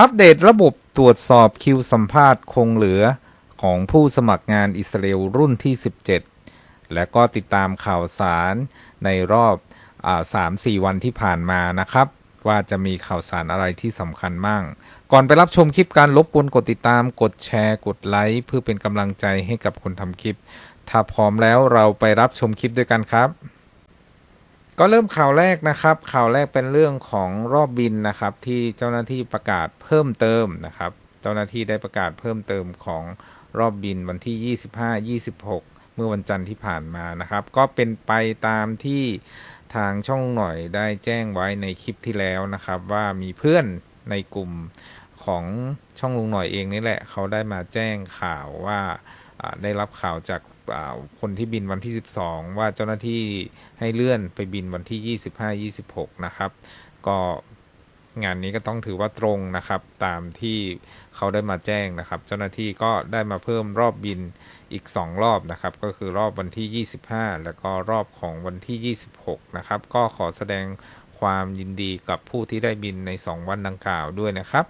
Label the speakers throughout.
Speaker 1: อัปเดตระบบตรวจสอบคิวสัมภาษณ์คงเหลือของผู้สมัครงานอิสราเอลรุ่นที่ 17 และก็ติดตามข่าวสารในรอบสามสี่วันที่ผ่านมานะครับ ว่าจะมีข่าวสารอะไรที่สำคัญมั่ง ก่อนไปรับชมคลิปการลบกวนกดติดตาม กดแชร์ กดไลค์เพื่อเป็นกำลังใจให้กับคนทำคลิป ถ้าพร้อมแล้วเราไปรับชมคลิปด้วยกันครับ ก็เริ่มข่าวแรกนะครับ ข่าวแรกเป็นเรื่องของรอบบินนะครับ ที่เจ้าหน้าที่ประกาศเพิ่มเติมนะครับ เจ้าหน้าที่ได้ประกาศเพิ่มเติมของรอบบินวันที่ 25 26 เมื่อวันจันทร์ที่ผ่านมานะครับ ก็เป็นไปตามที่ทางช่องหน่อยได้แจ้งไว้ในคลิปที่แล้วนะครับ ว่ามีเพื่อนในกลุ่มของช่องลุงหน่อยเองนี่แหละ เขาได้มาแจ้งข่าวว่า ได้รับข่าวจากคนที่บินวันที่ 12 ว่าเจ้าหน้าที่ให้เลื่อนไปบินวันที่ 25-26 นะครับ ก็งานนี้ก็ต้องถือว่าตรงนะครับ ตามที่เขาได้มาแจ้งนะครับ เจ้าหน้าที่ก็ได้มาเพิ่มรอบบินอีก 2 รอบนะครับ ก็คือรอบวันที่ 25 แล้วก็รอบของวันที่ 26 นะครับ ก็ขอแสดงความยินดีกับผู้ที่ได้บินใน 2 วันดังกล่าวด้วยนะครับ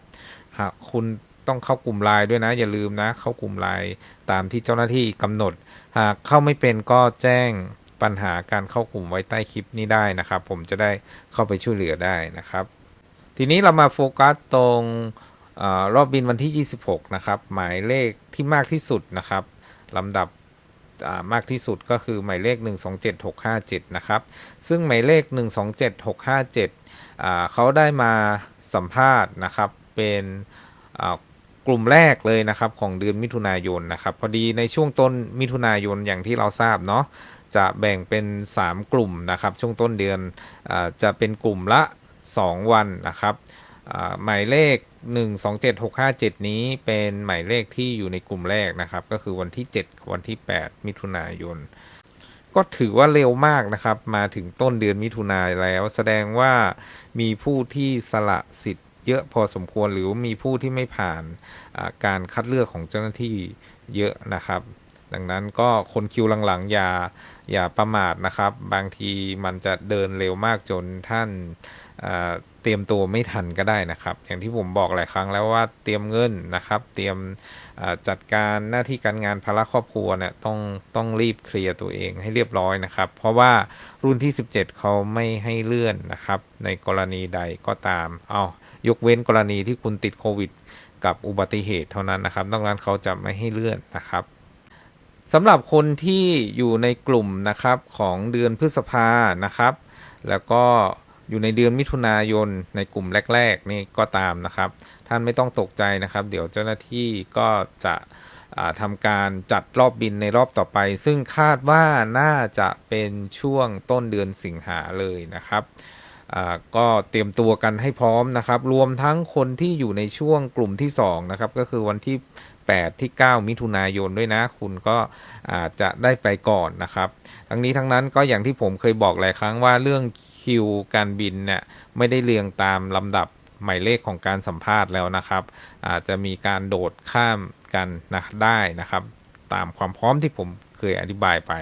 Speaker 1: หากคุณ ต้องเข้ากลุ่มไลน์ด้วยนะ อย่าลืมนะ เข้ากลุ่มไลน์ตามที่เจ้าหน้าที่กำหนด หากเข้าไม่เป็นก็แจ้งปัญหาการเข้ากลุ่มไว้ใต้คลิปนี้ได้นะครับ ผมจะได้เข้าไปช่วยเหลือได้นะครับ ทีนี้เรามาโฟกัสตรงอรอบบินวันที่ 26 นะครับ หมายเลขที่มากที่สุดนะครับลำดับมากที่สุดก็คือหมายเลข 127657 นะครับ ซึ่งหมายเลข 127657เขาได้มาสัมภาษณ์นะครับ เป็น กลุ่มแรกเลยนะครับของเดือนมิถุนายนนะครับพอดีในช่วงต้นมิถุนายนอย่างที่เราทราบเนาะจะแบ่งเป็น 3 กลุ่มนะครับช่วงต้นเดือนอจะเป็นกลุ่มละ 2 วันนะครับหมายเลข 127657 นี้เป็นหมายเลขที่อยู่ในกลุ่มแรกนะครับ ก็คือวันที่ 7 วันที่ 8 มิถุนายน ก็ถือว่าเร็วมากนะครับ มาถึงต้นเดือนมิถุนายนแล้ว แสดงว่ามีผู้ที่สละสิทธิ์ เยอะพอสมควรหรือมีผู้ที่ไม่ผ่านการคัดเลือกของเจ้าหน้าที่เยอะนะครับ ดังนั้นก็คนคิวหลังๆอย่าอย่าประมาทนะครับ บางทีมันจะเดินเร็วมากจนท่านเตรียมตัวไม่ทันก็ได้นะครับ อย่างที่ผมบอกหลายครั้งแล้วว่าเตรียมเงินนะครับ เตรียมจัดการหน้าที่การงานภาระครอบครัวเนี่ยต้องต้องรีบเคลียร์ตัวเองให้เรียบร้อยนะครับ เพราะว่ารุ่นที่ 17 เขาไม่ให้เลื่อนนะครับ ในกรณีใดก็ตามเอา ยกเว้นกรณีที่คุณติดโควิด กับอุบัติเหตุเท่านั้นนะครับดังนั้นเขาจะไม่ให้เลื่อนนะครับสำหรับคนที่อยู่ในกลุ่มนะครับของเดือนพฤษภานะครับ แล้วก็อยู่ในเดือนมิถุนายนในกลุ่มแรกๆนี่ก็ตามนะครับ ท่านไม่ต้องตกใจนะครับ เดี๋ยวเจ้าหน้าที่ก็จะทำการจัดรอบบินในรอบต่อไป ซึ่งคาดว่าน่าจะเป็นช่วงต้นเดือนสิงหาเลยนะครับ ก็เตรียมตัวกันให้พร้อมนะครับ รวมทั้งคนที่อยู่ในช่วงกลุ่มที่2นะครับก็คือวันที่ 8 ที่ 9 มิถุนายนด้วยนะ คุณก็อาจจะได้ไปก่อนนะครับ ทั้งนี้ทั้งนั้นก็อย่างที่ผมเคยบอกหลายครั้งว่าเรื่องคิวการบินเนี่ยไม่ได้เรียงตามลำดับหมายเลขของการสัมภาษณ์แล้วนะครับ อาจจะมีการโดดข้ามกันนะได้นะครับ ตามความพร้อมที่ผมเคยอธิบายไป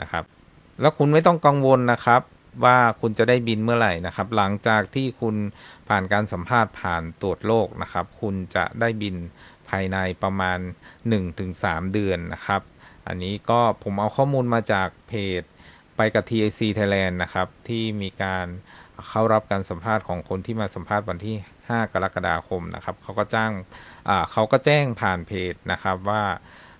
Speaker 1: นะครับ แล้วคุณไม่ต้องกังวลนะครับ ว่าคุณจะได้บินเมื่อไหร่นะครับ หลังจากที่คุณผ่านการสัมภาษณ์ผ่านตรวจโรคนะครับ คุณจะได้บินภายในประมาณ 1-3 เดือนนะครับ อันนี้ก็ผมเอาข้อมูลมาจากเพจไปกับ TAC Thailand นะครับ ที่มีการเข้ารับการสัมภาษณ์ของคนที่มาสัมภาษณ์วันที่ 5 กรกฎาคมนะครับเขาก็จ้างเขาก็แจ้งผ่านเพจนะครับว่า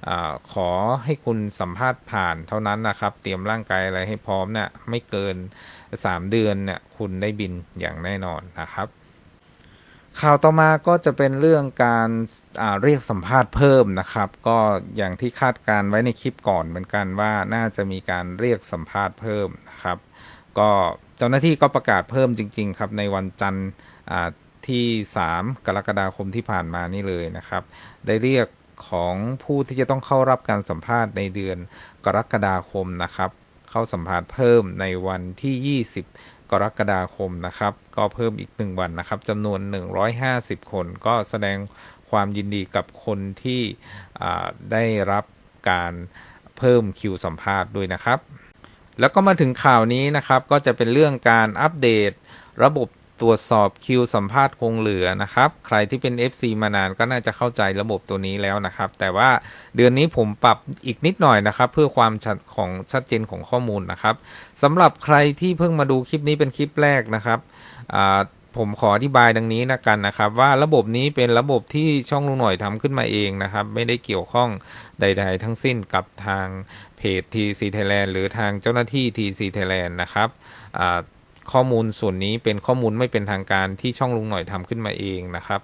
Speaker 1: อขอให้คุณสัมภาษณ์ผ่านเท่านั้นนะครับ เตรียมร่างกายอะไรให้พร้อมเนี่ยไม่เกิน 3 เดือนเนี่ยคุณได้บินอย่างแน่นอนนะครับ ข่าวต่อมาก็จะเป็นเรื่องการเรียกสัมภาษณ์เพิ่มนะครับ ก็อย่างที่คาดการไว้ในคลิปก่อนเหมือนกันว่าน่าจะมีการเรียกสัมภาษณ์เพิ่มนะครับ ก็เจ้าหน้าที่ก็ประกาศเพิ่มจริง ๆ ครับในวันจันทร์ที่ 3 กรกฎาคมที่ผ่านมานี่เลยนะครับ ได้เรียก ของผู้ที่จะต้องเข้ารับการสัมภาษณ์ในเดือนกรกฎาคมนะครับ เข้าสัมภาษณ์เพิ่มในวันที่ 20 กรกฎาคมนะครับ ก็เพิ่มอีก 1 วันนะครับจำนวน 150 คนก็แสดงความยินดีกับคนที่ได้รับการเพิ่มคิวสัมภาษณ์ด้วยนะครับ แล้วก็มาถึงข่าวนี้นะครับก็จะเป็นเรื่องการอัปเดตระบบ ตรวจสอบคิวสัมภาษณ์คงเหลือนะครับ ใครที่เป็น FC มานานก็น่าจะเข้าใจระบบตัวนี้แล้วนะครับ แต่ว่าเดือนนี้ผมปรับอีกนิดหน่อยนะครับ เพื่อความชัดของชัดเจนของข้อมูลนะครับสำหรับใครที่เพิ่งมาดูคลิปนี้เป็นคลิปแรกนะครับผมขออธิบายดังนี้นะกันนะครับ ว่าระบบนี้เป็นระบบที่ช่องลุงหน่อยทำขึ้นมาเองนะครับ ไม่ได้เกี่ยวข้องใด ๆ ทั้งสิ้นกับทางเพจ TC Thailand หรือทางเจ้าหน้าที่ TC Thailand นะครับอ่า ข้อมูลส่วนนี้เป็นข้อมูลไม่เป็นทางการที่ช่องลุงหน่อยทำขึ้นมาเองนะครับ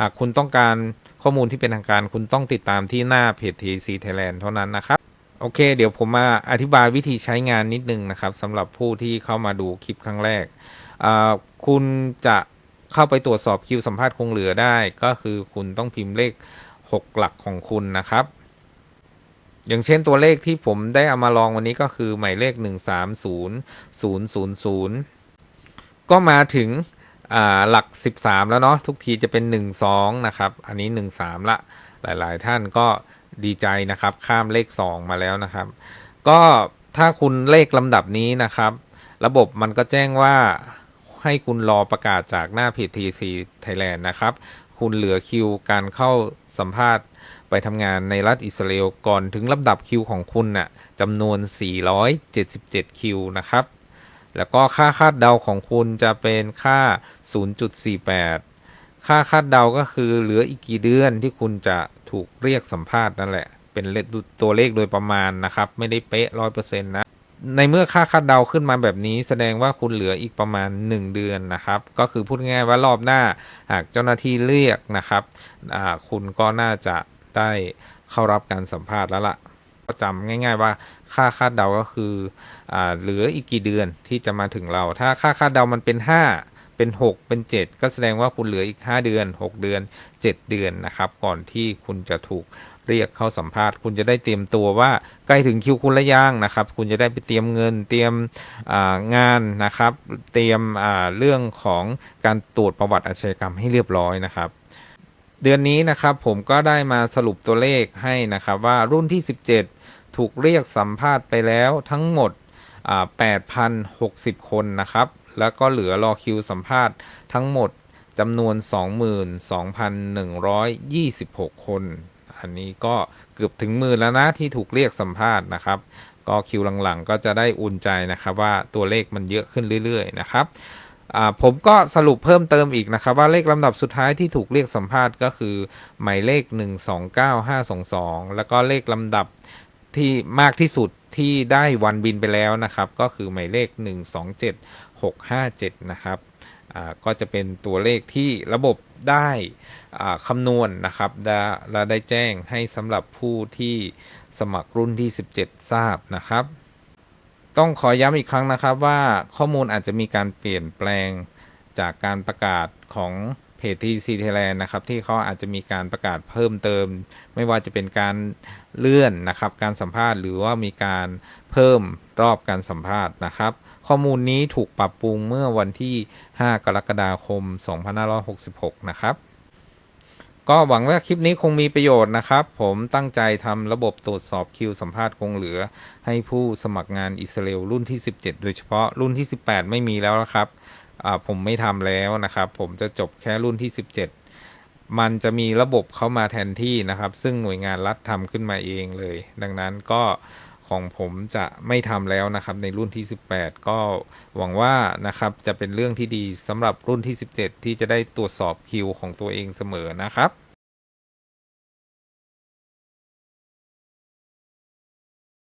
Speaker 1: หากคุณต้องการข้อมูลที่เป็นทางการคุณต้องติดตามที่หน้าเพจ TC Thailand เท่านั้นนะครับ โอเค เดี๋ยวผมมาอธิบายวิธีใช้งานนิดนึงนะครับสำหรับผู้ที่เข้ามาดูคลิปครั้งแรก คุณจะเข้าไปตรวจสอบคิวสัมภาษณ์คงเหลือได้ ก็คือคุณต้องพิมพ์เลข 6 หลักของคุณนะครับ อย่างเช่นตัวเลขที่ผมได้เอามาลองวันนี้ก็คือหมายเลข 130000 ก็มาถึงหลัก 13 แล้วเนาะทุกทีจะเป็น 12 นะครับ อันนี้ 13 ละ หลายๆ ท่านก็ดีใจนะครับ ข้ามเลข 2 มาแล้วนะครับ ก็ถ้าคุณเลขลำดับนี้นะครับ ระบบมันก็แจ้งว่าให้คุณรอประกาศจากหน้าเพจ TC Thailand นะครับ คุณเหลือคิวการเข้าสัมภาษณ์ ไปทำงานในรัฐอิสราเอลก่อนถึงลำดับคิวของคุณน่ะจำนวน 477 คิวนะครับ แล้วก็ค่าคาดเดาของคุณจะเป็นค่า 0.48 ค่าคาดเดาก็คือเหลืออีกกี่เดือนที่คุณจะถูกเรียกสัมภาษณ์นั่นแหละ เป็นตัวเลขโดยประมาณนะครับ ไม่ได้เป๊ะร้อยเปอร์เซ็นต์นะในเมื่อค่าคาดเดาขึ้นมาแบบนี้ แสดงว่าคุณเหลืออีกประมาณ 1 เดือนนะครับ ก็คือพูดง่ายว่ารอบหน้าหากเจ้าหน้าที่เรียกนะครับคุณก็น่าจะ ได้เข้ารับการสัมภาษณ์แล้วล่ะก็จำง่าย ๆ ว่าค่าคาดเดาก็คืออเหลืออีกกี่เดือนที่จะมาถึงเรา ถ้าค่าคาดเดามันเป็น 5 เป็น 6 เป็น 7 ก็แสดงว่าคุณเหลืออีก 5 เดือน 6 เดือน 7 เดือนนะครับ ก่อนที่คุณจะถูกเรียกเข้าสัมภาษณ์ คุณจะได้เตรียมตัวว่าใกล้ถึงคิวคุณละย่างนะครับ คุณจะได้ไปเตรียมเงินเตรียมงานนะครับ เตรียมเรื่องของการตรวจประวัติอาชญากรรมให้เรียบร้อยนะครับ เดือนนี้นะครับผมก็ได้มาสรุปตัวเลขให้นะครับว่ารุ่นที่ 17 ถูกเรียกสัมภาษณ์ไปแล้วทั้งหมด 8,060 คนนะครับ แล้วก็เหลือรอคิวสัมภาษณ์ทั้งหมดจำนวน 22,126 คน อันนี้ก็เกือบถึงหมื่นแล้วนะที่ถูกเรียกสัมภาษณ์นะครับ ก็คิวหลังๆก็จะได้อุ่นใจนะครับว่าตัวเลขมันเยอะขึ้นเรื่อยๆนะครับ ผมก็สรุปเพิ่มเติมอีกนะครับ ว่าเลขลำดับสุดท้ายที่ถูกเรียกสัมภาษณ์ก็คือ หมายเลข 129522 แล้วก็เลขลำดับที่มากที่สุดที่ได้วันบินไปแล้วนะครับ ก็คือหมายเลข 127657 นะครับก็จะเป็นตัวเลขที่ระบบได้คำนวณนะครับและได้แจ้งให้สำหรับผู้ที่สมัครรุ่นที่ 17 ทราบนะครับ ต้องขอย้ำอีกครั้งนะครับว่าข้อมูลอาจจะมีการเปลี่ยนแปลงจากการประกาศของเพจที่ซีเทแลนนะครับที่เขาอาจจะมีการประกาศเพิ่มเติม ไม่ว่าจะเป็นการเลื่อนนะครับการสัมภาษณ์หรือว่ามีการเพิ่มรอบการสัมภาษณ์นะครับ ข้อมูลนี้ถูกปรับปรุงเมื่อวันที่ 5 กรกฎาคม 2566 นะครับ ก็หวังว่าคลิปนี้คงมีประโยชน์นะครับ ผมตั้งใจทำระบบตรวจสอบคิวสัมภาษณ์คงเหลือ ให้ผู้สมัครงานอิสราเอลรุ่นที่ 17 โดยเฉพาะรุ่นที่ 18 ไม่มีแล้วนะครับผมไม่ทำแล้วนะครับ ผมจะจบแค่รุ่นที่ 17 มันจะมีระบบเข้ามาแทนที่นะครับ ซึ่งหน่วยงานรัฐทำขึ้นมาเองเลย ดังนั้นก็ ของผมจะไม่ทำแล้วนะครับ ในรุ่นที่ 18 ก็หวังว่านะครับจะเป็นเรื่องที่ดีสำหรับรุ่นที่ 17 ที่จะได้ตรวจสอบคิวของตัวเองเสมอนะครับ